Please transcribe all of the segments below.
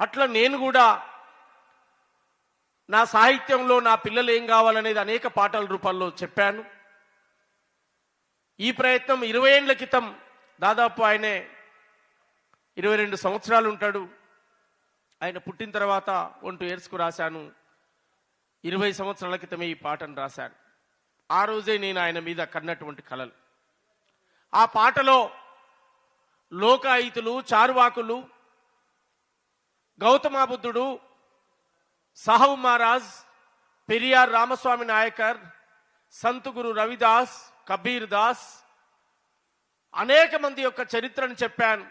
అట్లా నేను కూడా నా సాహిత్యంలో నా పిల్లలు ఏం కావాలనేది అనేక పాటల రూపాల్లో చెప్పాను. ఈ ప్రయత్నం ఇరవై ఏండ్ల క్రితం దాదాపు ఆయనే ఇరవై రెండు సంవత్సరాలు ఉంటాడు. ఆయన పుట్టిన తర్వాత వన్ టూ ఇయర్స్కు రాశాను. ఇరవై సంవత్సరాల క్రితమే ఈ పాటను రాశాను. ఆ రోజే నేను ఆయన మీద కన్నటువంటి కలలు. ఆ పాటలో లోకాయితులు చారువాకులు గౌతమ బుద్ధుడు సహవ్ మహారాజ్ పెరియార్ రామస్వామి నాయకర్ సంత్గురు రవిదాస్ కబీర్ దాస్ అనేక మంది యొక్క చరిత్రను చెప్పాను.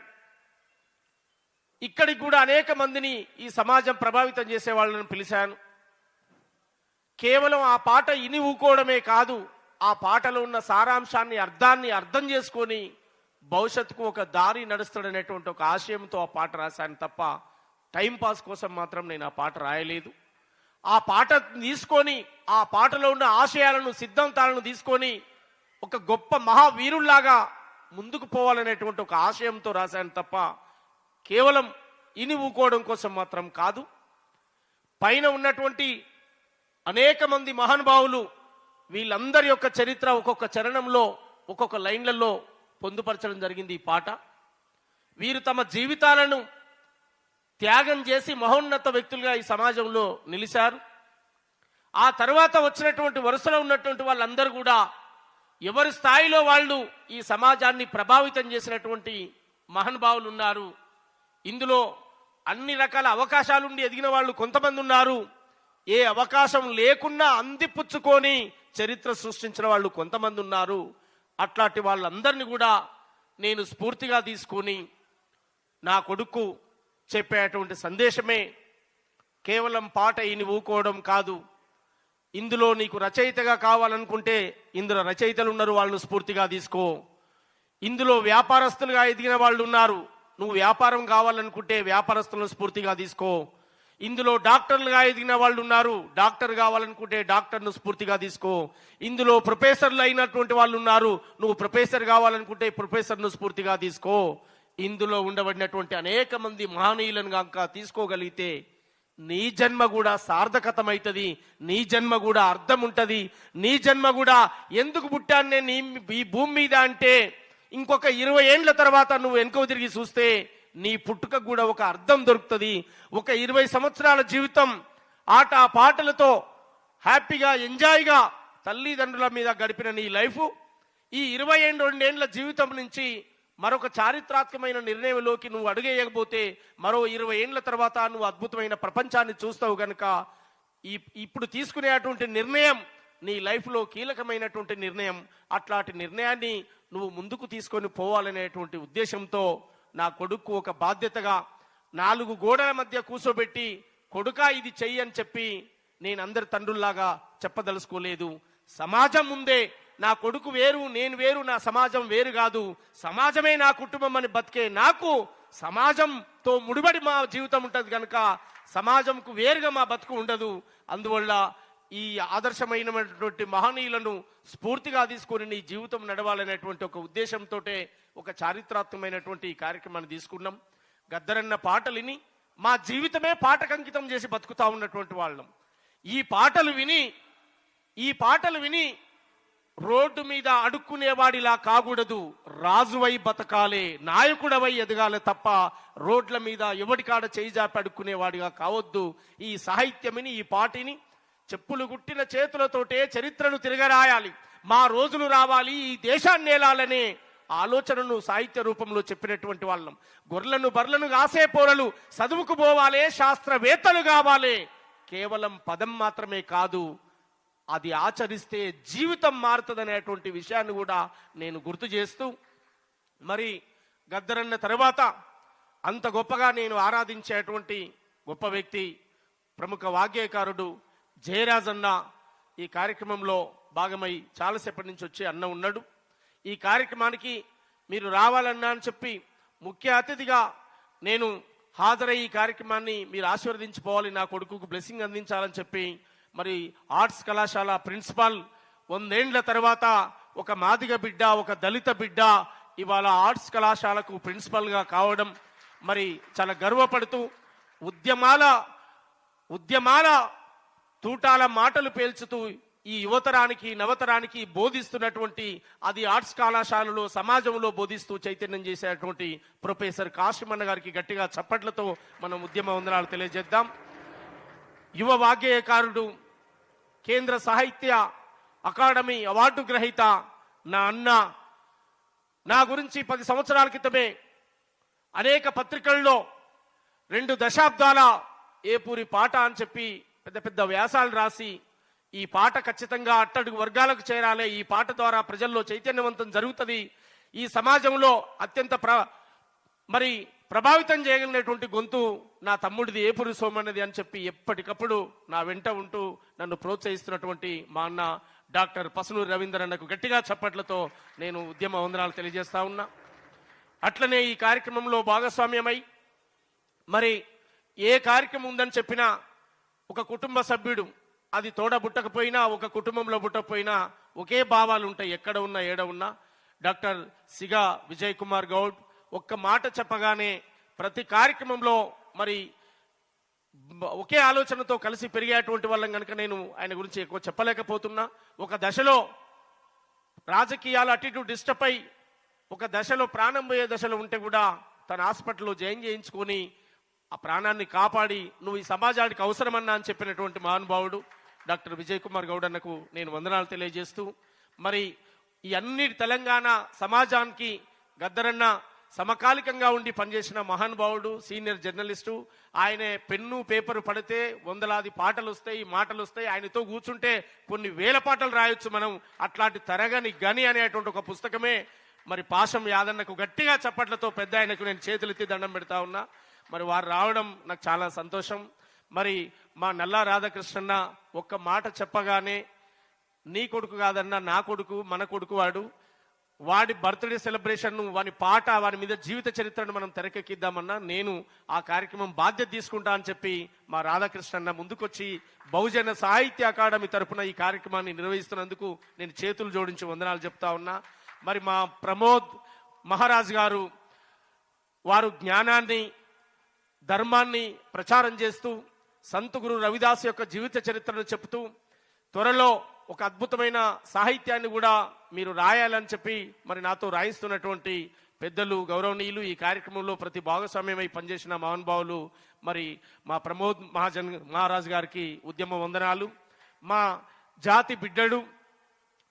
ఇక్కడికి కూడా అనేక మందిని ఈ సమాజం ప్రభావితం చేసే వాళ్ళని పిలిచాను. కేవలం ఆ పాట ఇని ఊకోవడమే కాదు ఆ పాటలో ఉన్న సారాంశాన్ని అర్థాన్ని అర్థం చేసుకొని భవిష్యత్తుకు ఒక దారి నడుస్తాడనేటువంటి ఒక ఆశయంతో ఆ పాట రాశాను తప్ప టైంపాస్ కోసం మాత్రం నేను ఆ పాట రాయలేదు. ఆ పాట తీసుకొని ఆ పాటలో ఉన్న ఆశయాలను సిద్ధాంతాలను తీసుకొని ఒక గొప్ప మహావీరుల్లాగా ముందుకు పోవాలనేటువంటి ఒక ఆశయంతో రాశాను తప్ప కేవలం ఇని ఊకోవడం కోసం మాత్రం కాదు. పైన ఉన్నటువంటి అనేక మంది మహానుభావులు వీళ్ళందరి యొక్క చరిత్ర ఒక్కొక్క చరణంలో ఒక్కొక్క లైన్లలో పొందుపరచడం జరిగింది ఈ పాట. వీరు తమ జీవితాలను త్యాగం చేసి మహోన్నత వ్యక్తులుగా ఈ సమాజంలో నిలిచారు. ఆ తర్వాత వచ్చినటువంటి వరుసలో ఉన్నటువంటి వాళ్ళందరూ కూడా ఎవరి స్థాయిలో వాళ్ళు ఈ సమాజాన్ని ప్రభావితం చేసినటువంటి మహానుభావులు ఉన్నారు ఇందులో అన్ని రకాల అవకాశాలుండి ఎదిగిన వాళ్ళు కొంతమంది ఉన్నారు ఏ అవకాశం లేకున్నా అందిపుచ్చుకొని చరిత్ర సృష్టించిన వాళ్ళు కొంతమంది ఉన్నారు అట్లాంటి వాళ్ళందరినీ కూడా నేను స్ఫూర్తిగా తీసుకొని నా కొడుకు చెప్పేటువంటి సందేశమే కేవలం పాట ఇని ఊకోవడం కాదు. ఇందులో నీకు రచయితగా కావాలనుకుంటే ఇందులో రచయితలు ఉన్నారు వాళ్ళను స్ఫూర్తిగా తీసుకో. ఇందులో వ్యాపారస్తులుగా ఎదిగిన వాళ్ళు ఉన్నారు నువ్వు వ్యాపారం కావాలనుకుంటే వ్యాపారస్తులను స్ఫూర్తిగా తీసుకో. ఇందులో డాక్టర్లుగా ఎదిగిన వాళ్ళు ఉన్నారు డాక్టర్ కావాలనుకుంటే డాక్టర్ను స్ఫూర్తిగా తీసుకో. ఇందులో ప్రొఫెసర్లు అయినటువంటి వాళ్ళు ఉన్నారు నువ్వు ప్రొఫెసర్ కావాలనుకుంటే ప్రొఫెసర్ను స్ఫూర్తిగా తీసుకో. ఇందులో ఉండబడినటువంటి అనేక మంది మహనీయులను కనుక తీసుకోగలిగితే నీ జన్మ కూడా సార్థకతమవుతుంది నీ జన్మ కూడా అర్థం ఉంటుంది నీ జన్మ కూడా ఎందుకు పుట్టాను నేను ఈ- భూమి మీద అంటే ఇంకొక ఇరవై ఏండ్ల తర్వాత నువ్వు వెనుక తిరిగి చూస్తే నీ పుట్టుక కూడా ఒక అర్థం దొరుకుతుంది. ఒక ఇరవై సంవత్సరాల జీవితం ఆట పాటలతో హ్యాపీగా ఎంజాయ్గా తల్లిదండ్రుల మీద గడిపిన నీ లైఫ్. ఈ ఇరవై ఏడు రెండేండ్ల జీవితం నుంచి మరొక చారిత్రాత్మకమైన నిర్ణయంలోకి నువ్వు అడుగేయకపోతే మరో ఇరవై ఏండ్ల తర్వాత నువ్వు అద్భుతమైన ప్రపంచాన్ని చూస్తావు గనుక ఈ ఇప్పుడు తీసుకునేటువంటి నిర్ణయం నీ లైఫ్లో కీలకమైనటువంటి నిర్ణయం. అట్లాంటి నిర్ణయాన్ని నువ్వు ముందుకు తీసుకొని పోవాలనేటువంటి ఉద్దేశంతో నా కొడుకు ఒక బాధ్యతగా నాలుగు గోడల మధ్య కూర్చోబెట్టి కొడుకా ఇది చెయ్యి అని చెప్పి నేను అందరి తండ్రుల్లాగా చెప్పదలుచుకోలేదు. సమాజం ముందే నా కొడుకు వేరు నేను వేరు నా సమాజం వేరు కాదు. సమాజమే నా కుటుంబం అని బతికే నాకు సమాజంతో ముడిపడి మా జీవితం ఉంటుంది కనుక సమాజంకు వేరుగా మా బతుకు ఉండదు. అందువల్ల ఈ ఆదర్శమైనటువంటి మహనీయులను స్ఫూర్తిగా తీసుకొని నీ జీవితం నడవాలనేటువంటి ఒక ఉద్దేశంతో ఒక చారిత్రాత్మకమైనటువంటి ఈ కార్యక్రమాన్ని తీసుకున్నాం. గద్దరన్న పాటలిని మా జీవితమే పాటకంకితం చేసి బతుకుతా ఉన్నటువంటి వాళ్ళం. ఈ పాటలు విని ఈ పాటలు విని రోడ్డు మీద అడుక్కునేవాడిలా కాకూడదు. రాజువై బతకాలే నాయకుడవై ఎదగాలి తప్ప రోడ్ల మీద ఎవడికాడ చేయిజాపి అడుక్కునేవాడిగా కావద్దు. ఈ సాహిత్యమిని ఈ పాటిని చెప్పులు గుట్టిన చేతులతోటే చరిత్రను తిరగరాయాలి. మా రోజులు రావాలి ఈ దేశాన్ని ఏలాలనే ఆలోచనను సాహిత్య రూపంలో చెప్పినటువంటి వాళ్ళం. గొర్రెలను బర్లను కాసే పోరలు చదువుకు పోవాలే శాస్త్రవేత్తలు కావాలి. కేవలం పదం మాత్రమే కాదు అది ఆచరిస్తే జీవితం మారుతుందనేటువంటి విషయాన్ని కూడా నేను గుర్తు చేస్తూ మరి గద్దరన్న తర్వాత అంత గొప్పగా నేను ఆరాధించేటువంటి గొప్ప వ్యక్తి ప్రముఖ వాగ్గేయకారుడు జయరాజన్న ఈ కార్యక్రమంలో భాగమై చాలాసేపటి నుంచి వచ్చి అన్న ఉన్నాడు. ఈ కార్యక్రమానికి మీరు రావాలన్నా అని చెప్పి ముఖ్య అతిథిగా నేను హాజరై ఈ కార్యక్రమాన్ని మీరు ఆశీర్వదించుకోవాలి నా కొడుకుకు బ్లెస్సింగ్ అందించాలని చెప్పి మరి ఆర్ట్స్ కళాశాల ప్రిన్సిపాల్ వందేండ్ల తర్వాత ఒక మాదిగ బిడ్డ ఒక దళిత బిడ్డ ఇవాళ ఆర్ట్స్ కళాశాలకు ప్రిన్సిపల్గా కావడం మరి చాలా గర్వపడుతూ ఉద్యమాల ఉద్యమాల తూటాల మాటలు పేల్చుతూ ఈ యువతరానికి నవతరానికి బోధిస్తున్నటువంటి అది ఆర్ట్స్ కళాశాలలో సమాజంలో బోధిస్తూ చైతన్యం చేసేటువంటి ప్రొఫెసర్ కాశీమన్న గారికి గట్టిగా చప్పట్లతో మనం ఉద్యమ వందనాలు తెలియజేద్దాం. యువ వాగ్గేయకారుడు కేంద్ర సాహిత్య అకాడమీ అవార్డు గ్రహీత నా అన్న. నా గురించి పది సంవత్సరాల క్రితమే అనేక పత్రికల్లో రెండు దశాబ్దాల ఏపూరి పాట అని చెప్పి పెద్ద పెద్ద వ్యాసాలు రాసి ఈ పాట ఖచ్చితంగా అట్టడుగు వర్గాలకు చేరాలి. ఈ పాట ద్వారా ప్రజల్లో చైతన్యవంతం జరుగుతుంది. ఈ సమాజంలో అత్యంత ప్ర మరి ప్రభావితం చేయగలిగినటువంటి గొంతు నా తమ్ముడిది ఏపురి సోమన్నది అని చెప్పి ఎప్పటికప్పుడు నా వెంట ఉంటూ నన్ను ప్రోత్సహిస్తున్నటువంటి మా అన్న డాక్టర్ పసునూరి రవీందర్ అన్నకు గట్టిగా చప్పట్లతో నేను ఉద్యమ వందనాలు తెలియజేస్తా ఉన్నా. అట్లనే ఈ కార్యక్రమంలో భాగస్వామ్యమై మరి ఏ కార్యక్రమం ఉందని చెప్పినా ఒక కుటుంబ సభ్యుడు అది తోడ బుట్టకపోయినా ఒక కుటుంబంలో బుట్టకపోయినా ఒకే భావాలు ఉంటాయి ఎక్కడ ఉన్నా ఏడ ఉన్నా. డాక్టర్ సిగా విజయ్ కుమార్ గౌడ్ ఒక్క మాట చెప్పగానే ప్రతి కార్యక్రమంలో మరి ఒకే ఆలోచనతో కలిసి పెరిగేటువంటి వాళ్ళం కనుక నేను ఆయన గురించి ఎక్కువ చెప్పలేకపోతున్నా. ఒక దశలో రాజకీయాలు అటు ఇటు డిస్టర్బ్ అయి ఒక దశలో ప్రాణం పోయే దశలో ఉంటే కూడా తన హాస్పిటల్లో జాయిన్ చేయించుకొని ఆ ప్రాణాన్ని కాపాడి నువ్వు ఈ సమాజానికి అవసరమన్నా అని చెప్పినటువంటి మహానుభావుడు డాక్టర్ విజయ్ కుమార్ గౌడ్ అన్నకు నేను వందనాలు తెలియజేస్తూ మరి ఈ అన్ని తెలంగాణ సమాజానికి గద్దరన్న సమకాలికంగా ఉండి పనిచేసిన మహానుభావుడు సీనియర్ జర్నలిస్టు ఆయన పెన్ను పేపరు పడితే వందలాది పాటలు వస్తాయి మాటలు వస్తాయి ఆయనతో కూర్చుంటే కొన్ని వేల పాటలు రాయొచ్చు మనం. అట్లాంటి తరగని గని అనేటువంటి ఒక పుస్తకమే. మరి పాశం యాదన్నకు గట్టిగా చప్పట్లతో పెద్ద ఆయనకు నేను చేతులెత్తి దండం పెడతా ఉన్నా. మరి వారు రావడం నాకు చాలా సంతోషం. మరి మా నల్లా రాధాకృష్ణన్న ఒక్క మాట చెప్పగానే నీ కొడుకు కాదన్నా నా కొడుకు మన కొడుకు వాడు. వాడి బర్త్డే సెలబ్రేషన్ వాని పాట వాని మీద జీవిత చరిత్రను మనం తెరకెక్కిద్దామన్నా నేను ఆ కార్యక్రమం బాధ్యత తీసుకుంటా అని చెప్పి మా రాధాకృష్ణన్న ముందుకొచ్చి బహుజన సాహిత్య అకాడమీ తరపున ఈ కార్యక్రమాన్ని నిర్వహిస్తున్నందుకు నేను చేతులు జోడించి వందనాలు చెప్తా ఉన్నా. మరి మా ప్రమోద్ మహారాజ్ గారు వారు జ్ఞానాన్ని ధర్మాన్ని ప్రచారం చేస్తూ సంత్ గురు రవిదాస్ యొక్క జీవిత చరిత్రను చెబుతూ త్వరలో ఒక అద్భుతమైన సాహిత్యాన్ని కూడా మీరు రాయాలని చెప్పి మరి నాతో రాయిస్తున్నటువంటి పెద్దలు గౌరవనీయులు ఈ కార్యక్రమంలో ప్రతి భాగస్వామ్యమై పనిచేసిన మహానుభావులు మరి మా ప్రమోద్ మహాజన్ మహారాజ్ గారికి ఉద్యమ వందనాలు. మా జాతి బిడ్డడు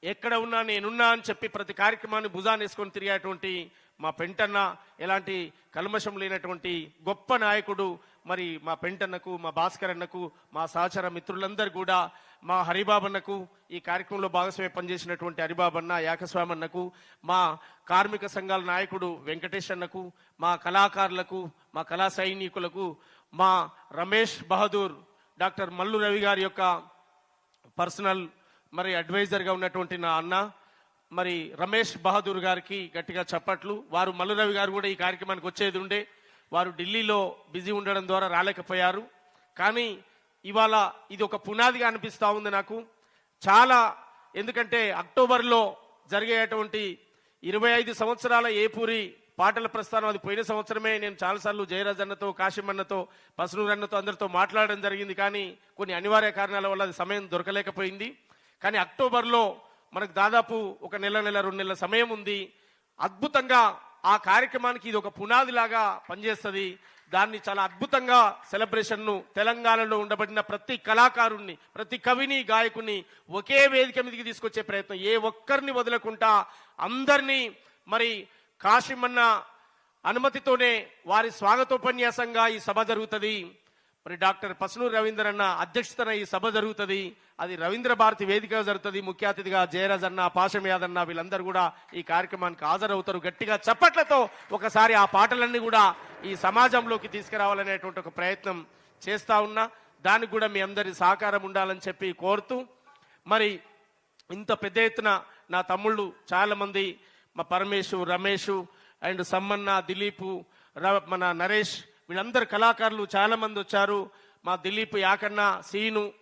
ఎక్కడ ఉన్నా నేనున్నా అని చెప్పి ప్రతి కార్యక్రమాన్ని భుజాన్ని వేసుకొని తిరిగేటువంటి మా పెంటన్న ఎలాంటి కల్మషం లేనటువంటి గొప్ప నాయకుడు మరి మా పెంటన్నకు మా భాస్కర్ అన్నకు మా సహచర మిత్రులందరూ కూడా మా హరిబాబన్నకు ఈ కార్యక్రమంలో భాగస్వామ్యం పనిచేసినటువంటి హరిబాబన్న యాకస్వామన్నకు మా కార్మిక సంఘాల నాయకుడు వెంకటేష్ అన్నకు మా కళాకారులకు మా కళా సైనికులకు మా రమేష్ బహదూర్ డాక్టర్ మల్లు రవి గారి యొక్క పర్సనల్ మరి అడ్వైజర్గా ఉన్నటువంటి నా అన్న మరి రమేష్ బహదూర్ గారికి గట్టిగా చప్పట్లు వారు మల్లురవి గారు కూడా ఈ కార్యక్రమానికి వచ్చేది ఉండే వారు ఢిల్లీలో బిజీ ఉండడం ద్వారా రాలేకపోయారు. కానీ ఇవాళ ఇది ఒక పునాదిగా అనిపిస్తూ ఉంది నాకు. చాలా ఎందుకంటే అక్టోబర్లో జరిగేటువంటి ఇరవై ఐదు సంవత్సరాల ఏపూరి పాటల ప్రస్థానం అది పోయిన సంవత్సరమే నేను చాలాసార్లు జయరాజ్ అన్నతో కాశీం అన్నతో అందరితో మాట్లాడడం జరిగింది. కానీ కొన్ని అనివార్య కారణాల వల్ల అది సమయం దొరకలేకపోయింది. కానీ అక్టోబర్లో మనకు దాదాపు ఒక నెల నెల రెండు నెలల సమయం ఉంది. అద్భుతంగా ఆ కార్యక్రమానికి ఇది ఒక పునాదిలాగా పనిచేస్తుంది. దాన్ని చాలా అద్భుతంగా సెలబ్రేషన్ను తెలంగాణలో ఉండబడిన ప్రతి కళాకారుణ్ణి ప్రతి కవిని గాయకుని ఒకే వేదిక మీదకి తీసుకొచ్చే ప్రయత్నం. ఏ ఒక్కరిని వదలకుండా అందరినీ మరి కాశీమన్న అనుమతితోనే వారి స్వాగతోపన్యాసంగా ఈ సభ జరుగుతుంది. మరి డాక్టర్ పసునూరు రవీంద్ర అన్న అధ్యక్షతన ఈ సభ జరుగుతుంది. అది రవీంద్ర భారతి వేదికగా జరుగుతుంది. ముఖ్య అతిథిగా జయరాజ్ అన్న పాశం యాదన్న వీళ్ళందరూ కూడా ఈ కార్యక్రమానికి హాజరవుతారు. గట్టిగా చప్పట్లతో ఒకసారి ఆ పాటలన్నీ కూడా ఈ సమాజంలోకి తీసుకురావాలనేటువంటి ఒక ప్రయత్నం చేస్తా ఉన్నా. దానికి కూడా మీ అందరి సహకారం ఉండాలని చెప్పి కోరుతూ మరి ఇంత పెద్ద ఎత్తున నా తమ్ముళ్ళు చాలామంది మా పరమేశు రమేష్ అండ్ సమ్మన్న దిలీపు ర- మన నరేష్ వీళ్ళందరు కళాకారులు చాలామంది వచ్చారు. మా దిలీప్ యాకన్న సీను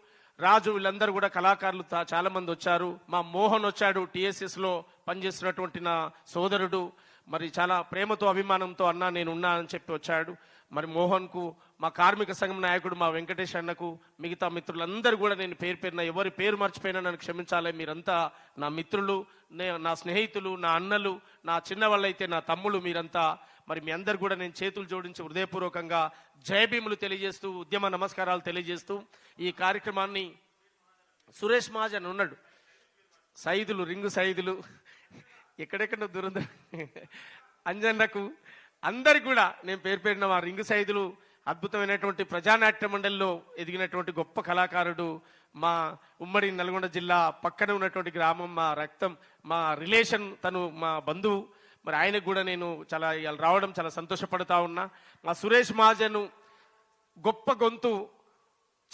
రాజు వీళ్ళందరూ కూడా కళాకారులు చాలామంది వచ్చారు. మా మోహన్ వచ్చాడు టీఎస్ఎస్లో పనిచేస్తున్నటువంటి నా సోదరుడు. మరి చాలా ప్రేమతో అభిమానంతో అన్నా నేను ఉన్నా అని చెప్పి వచ్చాడు. మరి మోహన్కు మా కార్మిక సంఘం నాయకుడు మా వెంకటేష్ అన్నకు మిగతా మిత్రులందరూ కూడా నేను పేరు పేరున ఎవరి పేరు మర్చిపోయినా నన్ను క్షమించాలి. మీరంతా నా మిత్రులు నే- నా స్నేహితులు నా అన్నలు నా చిన్నవాళ్ళైతే నా తమ్ముళ్ళు మీరంతా మరి మీ అందరు కూడా నేను చేతులు జోడించి హృదయపూర్వకంగా జయభీములు తెలియజేస్తూ ఉద్యమ నమస్కారాలు తెలియజేస్తూ ఈ కార్యక్రమాన్ని సురేష్ మహాజన్ ఉన్నాడు. సైదులు రింగు సైదులు ఎక్కడెక్కడ దూరం అంజన్నకు అందరికి కూడా నేను పేరు పేరిన మా రింగు సైదులు అద్భుతమైనటువంటి ప్రజానాట్య మండలిలో ఎదిగినటువంటి గొప్ప కళాకారుడు మా ఉమ్మడి నల్గొండ జిల్లా పక్కన ఉన్నటువంటి గ్రామం మా రక్తం మా రిలేషన్ తను మా బంధువు మరి ఆయనకు కూడా నేను చాలా ఇవాళ రావడం చాలా సంతోషపడతా ఉన్నా. మా సురేష్ మహాజన్ గొప్ప గొంతు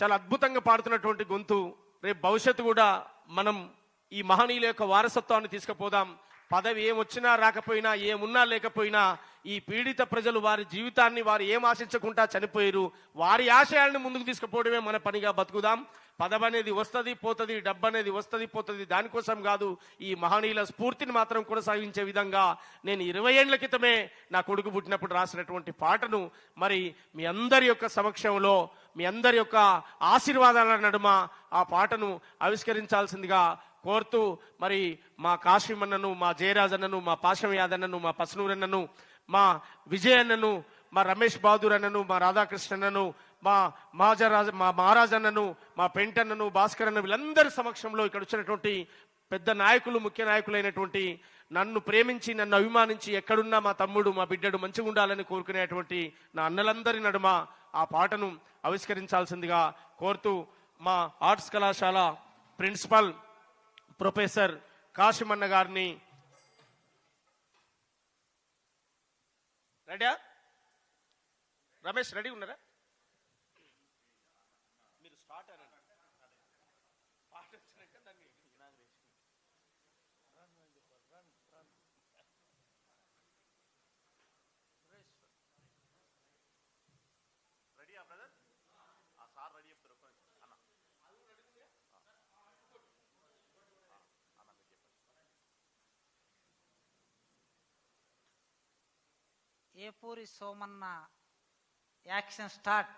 చాలా అద్భుతంగా పాడుతున్నటువంటి గొంతు. రేపు భవిష్యత్తు కూడా మనం ఈ మహనీయుల యొక్క వారసత్వాన్ని తీసుకుపోదాం. పదవి ఏమొచ్చినా రాకపోయినా ఏమున్నా లేకపోయినా ఈ పీడిత ప్రజలు వారి జీవితాన్ని వారు ఏం ఆశించకుండా చనిపోయారు వారి ఆశయాలను ముందుకు తీసుకుపోవడమే మన పనిగా బతుకుదాం. పదం అనేది వస్తుంది పోతుంది డబ్బు అనేది వస్తుంది పోతుంది. దానికోసం కాదు ఈ మహనీయుల స్ఫూర్తిని మాత్రం కొనసాగించే విధంగా నేను ఇరవై ఏళ్ళ క్రితమే నా కొడుకు పుట్టినప్పుడు రాసినటువంటి పాటను మరి మీ అందరి యొక్క సమక్షంలో మీ అందరి యొక్క ఆశీర్వాదాల నడుమ ఆ పాటను ఆవిష్కరించాల్సిందిగా కోరుతూ మరి మా కాశీమన్నను మా జయరాజన్నను మా పాశం యాదన్నను మా పసునూరన్నను మా విజయన్నను మా రమేష్ బహదూర్ అన్నను మా రాధాకృష్ణన్నను మా మాజరాజ మా మహారాజన్నను మా పెంటన్నను భాస్కర్ అన్న వీళ్ళందరి సమక్షంలో ఇక్కడ వచ్చినటువంటి పెద్ద నాయకులు ముఖ్య నాయకులైనటువంటి నన్ను ప్రేమించి నన్ను అభిమానించి ఎక్కడున్నా మా తమ్ముడు మా బిడ్డడు మంచిగా ఉండాలని కోరుకునేటువంటి నా అన్నలందరి నడుమ ఆ పాటను ఆవిష్కరించాల్సిందిగా కోరుతూ మా ఆర్ట్స్ కళాశాల ప్రిన్సిపల్ ప్రొఫెసర్ కాశిమన్న గారిని రెడీయా? రమేష్ రెడీ ఉన్నారా మీరు స్టార్ట్ అనండి పాట వచ్చినాక దాన్ని inauguration. రెడీయా బ్రదర్ ఆ సార్ రెడీ చెప్తారు ఒక్క నిమిషం. అన్న Epuri Somanna action start.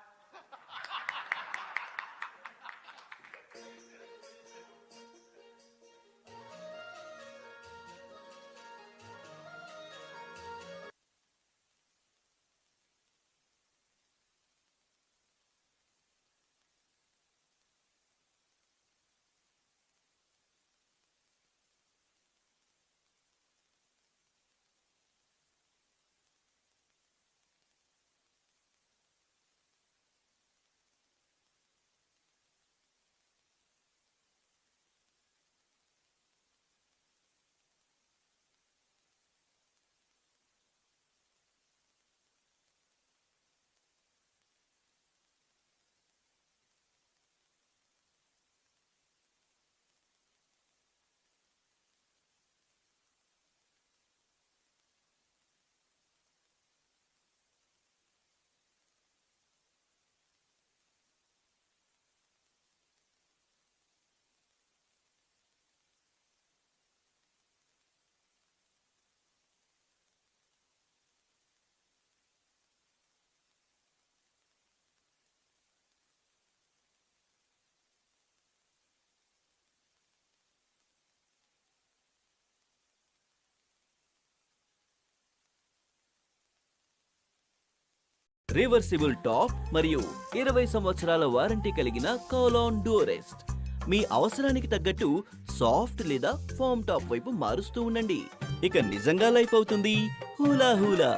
Reversible top మరియు ఇరవై సంవత్సరాల వారంటీ కలిగిన కోలాన్ డూరెస్ట్. మీ అవసరానికి తగ్గట్టు సాఫ్ట్ లేదా ఫామ్ టాప్ వైపు మారుస్తూ ఉండండి. ఇక నిజంగా లైఫ్ అవుతుంది హూలా హూలా.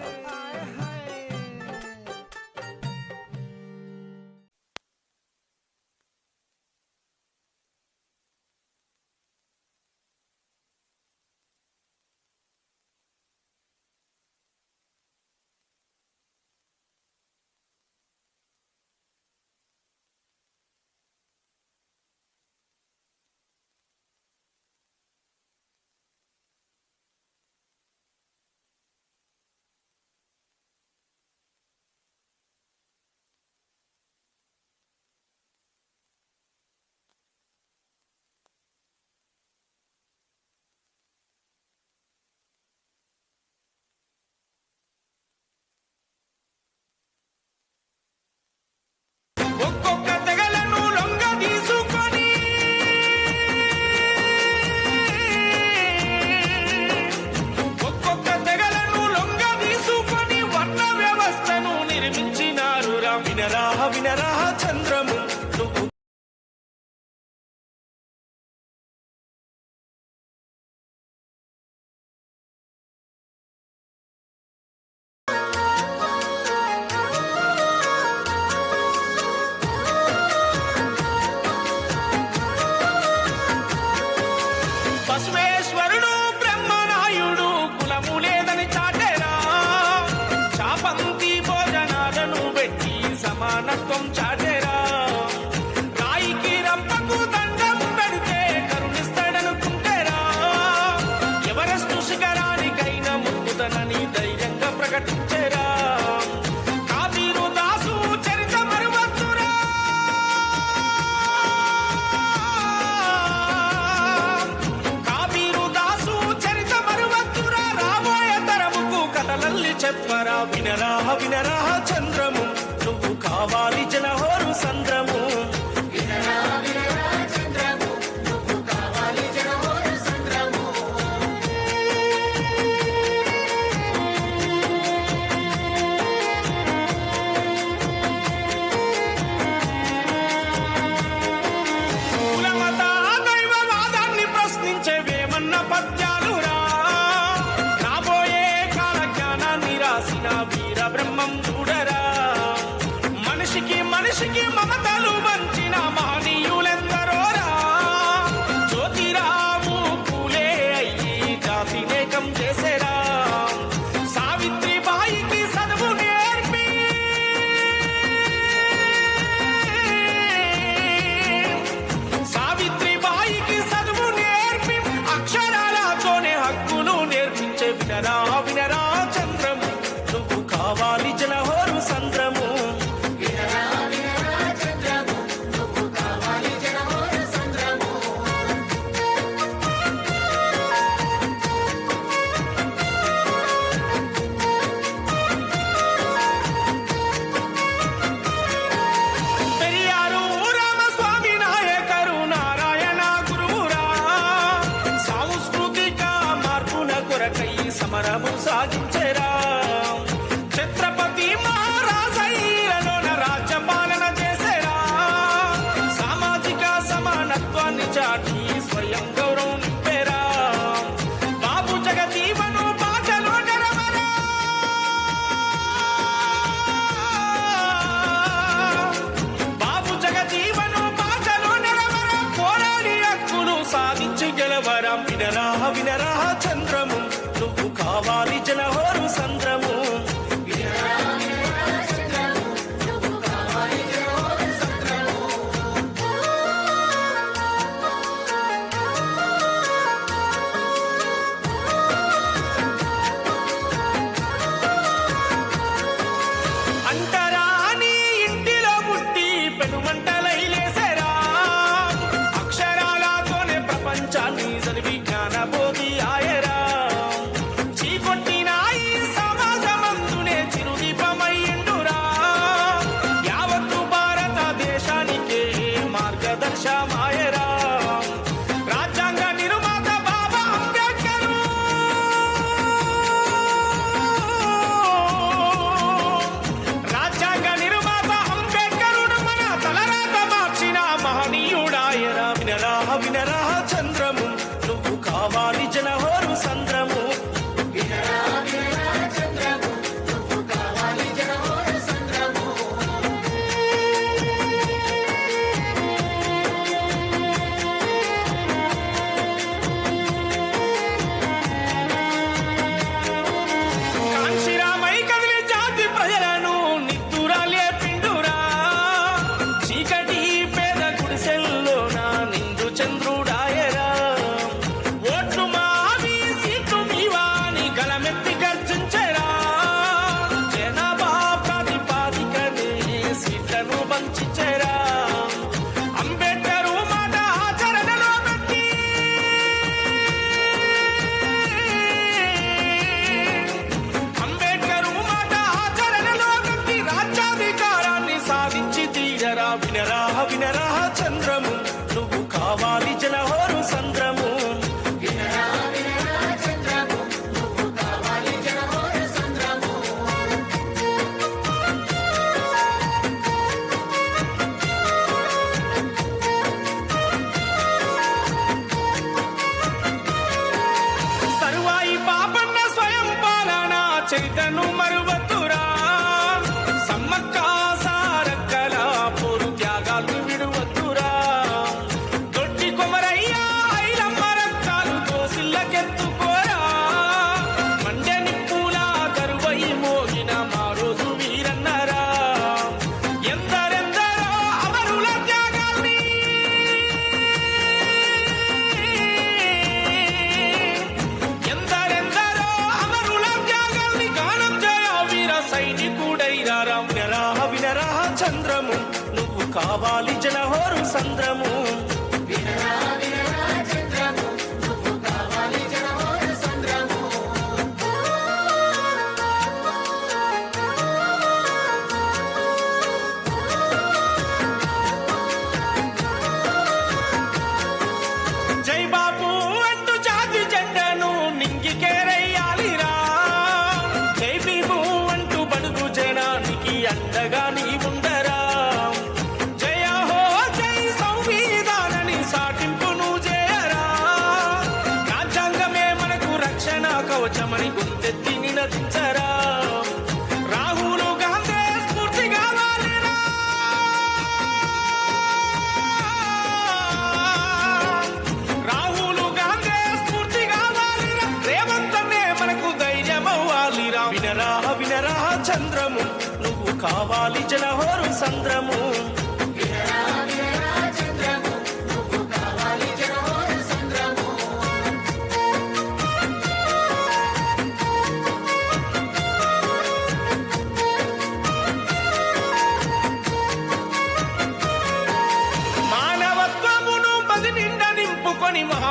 వినరా వినరా చంద్రము. నువ్వు కావాలి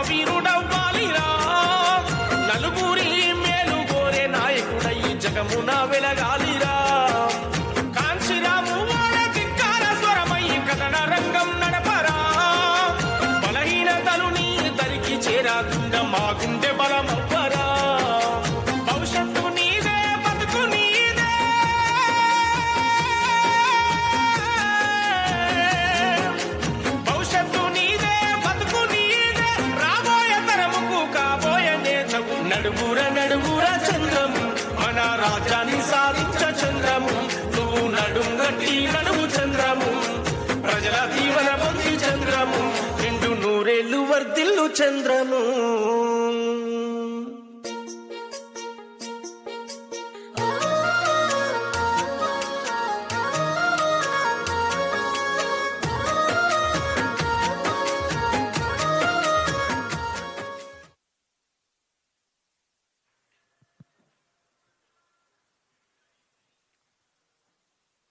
వీరుడవ్వాలిరా. నలుగురి మేలు కోరే నాయకుడై జగమున వెలగాలిరా. వర్ధిల్లు చంద్రము.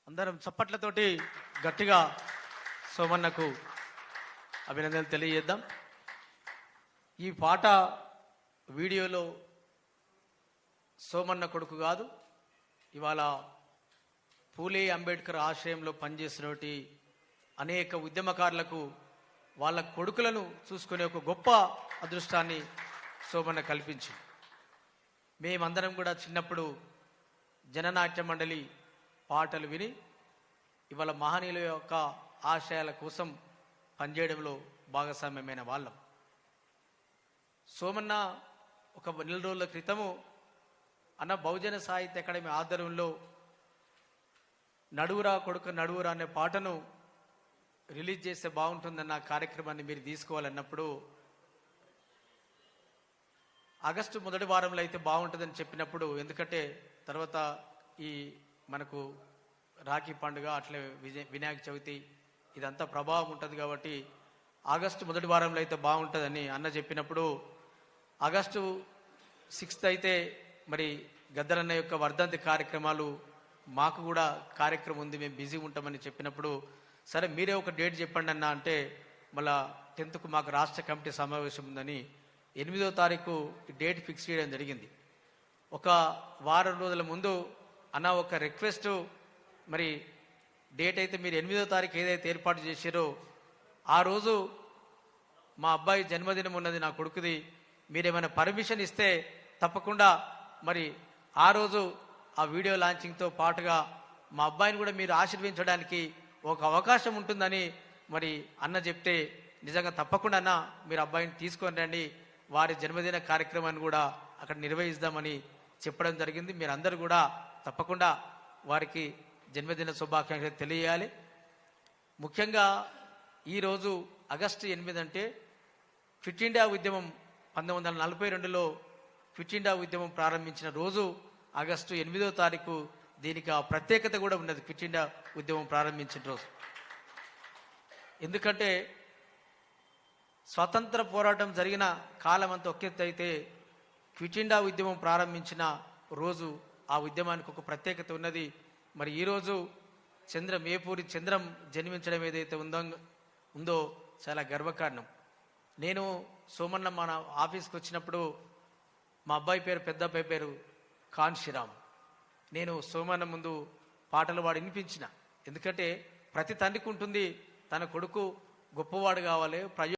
అందరం చప్పట్లతోటి గట్టిగా సోమన్నకు అభినందనలు తెలియజేద్దాం. ఈ పాట వీడియోలో సోమన్న కొడుకు కాదు ఇవాళ పూలే అంబేద్కర్ ఆశ్రయంలో పనిచేసినటువంటి అనేక ఉద్యమకారులకు వాళ్ళ కొడుకులను చూసుకునే ఒక గొప్ప అదృష్టాన్ని సోమన్న కల్పించి మేమందరం కూడా చిన్నప్పుడు జననాట్య మండలి పాటలు విని ఇవాళ మహనీయుల యొక్క ఆశయాల కోసం పనిచేయడంలో భాగస్వామ్యమైన వాళ్ళం. సోమన్న ఒక నెల రోజుల క్రితము అన్న బహుజన సాహిత్య అకాడమీ ఆధ్వర్యంలో నడువురా కొడుకు నడువురా అనే పాటను రిలీజ్ చేస్తే బాగుంటుందన్న కార్యక్రమాన్ని మీరు తీసుకోవాలన్నప్పుడు ఆగస్టు మొదటి వారంలో అయితే బాగుంటుందని చెప్పినప్పుడు ఎందుకంటే తర్వాత ఈ మనకు రాఖీ పండుగ అట్లే విజయ వినాయక చవితి ఇదంతా ప్రభావం ఉంటుంది కాబట్టి ఆగస్టు మొదటి వారంలో అయితే బాగుంటుందని అన్న చెప్పినప్పుడు ఆగస్టు సిక్స్త్ అయితే మరి గద్దరన్న యొక్క వర్ధంతి కార్యక్రమాలు మాకు కూడా కార్యక్రమం ఉంది మేము బిజీ ఉంటామని చెప్పినప్పుడు సరే మీరే ఒక డేట్ చెప్పండి అన్న అంటే మళ్ళా టెన్త్కు మాకు రాష్ట్ర కమిటీ సమావేశం ఉందని ఎనిమిదో తారీఖు డేట్ ఫిక్స్ చేయడం జరిగింది. ఒక వారం రోజుల ముందు అన్న ఒక రిక్వెస్ట్ మరి డేట్ అయితే మీరు ఎనిమిదో తారీఖు ఏదైతే ఏర్పాటు చేశారో ఆ రోజు మా అబ్బాయి జన్మదినం ఉన్నది నా కొడుకుది. మీరేమైనా పర్మిషన్ ఇస్తే తప్పకుండా మరి ఆ రోజు ఆ వీడియో లాంచింగ్తో పాటుగా మా అబ్బాయిని కూడా మీరు ఆశీర్వించడానికి ఒక అవకాశం ఉంటుందని మరి అన్న చెప్తే నిజంగా తప్పకుండా అన్న మీరు అబ్బాయిని తీసుకొని రండి. వారి జన్మదిన కార్యక్రమాన్ని కూడా అక్కడ నిర్వహిస్తామని చెప్పడం జరిగింది. మీరందరూ కూడా తప్పకుండా వారికి జన్మదిన శుభాకాంక్షలు తెలియాలి ముఖ్యంగా ఈరోజు ఆగస్టు ఎనిమిది అంటే ఫిట్ ఇండియా ఉద్యమం పంతొమ్మిది వందల నలభై రెండులో ఫిట్ ఇండియా ఉద్యమం ప్రారంభించిన రోజు ఆగస్టు ఎనిమిదో తారీఖు దీనికి ఆ ప్రత్యేకత కూడా ఉన్నది. ఫిట్ ఇండియా ఉద్యమం ప్రారంభించిన రోజు. ఎందుకంటే స్వతంత్ర పోరాటం జరిగిన కాలం అంతా ఒకెత్తు క్విట్ ఇండియా ఉద్యమం ప్రారంభించిన రోజు ఆ ఉద్యమానికి ఒక ప్రత్యేకత ఉన్నది. మరి ఈరోజు చంద్రం ఏపూరి చంద్రం జన్మించడం ఏదైతే ఉందో ఉందో చాలా గర్వకారణం. నేను సోమన్న మన ఆఫీస్కి వచ్చినప్పుడు మా అబ్బాయి పేరు పెద్ద అబ్బాయి పేరు కాన్షిరామ్ నేను సోమన్న ముందు పాటలు వాడు వినిపించిన. ఎందుకంటే ప్రతి తండ్రికి ఉంటుంది తన కొడుకు గొప్పవాడు కావాలి ప్రయో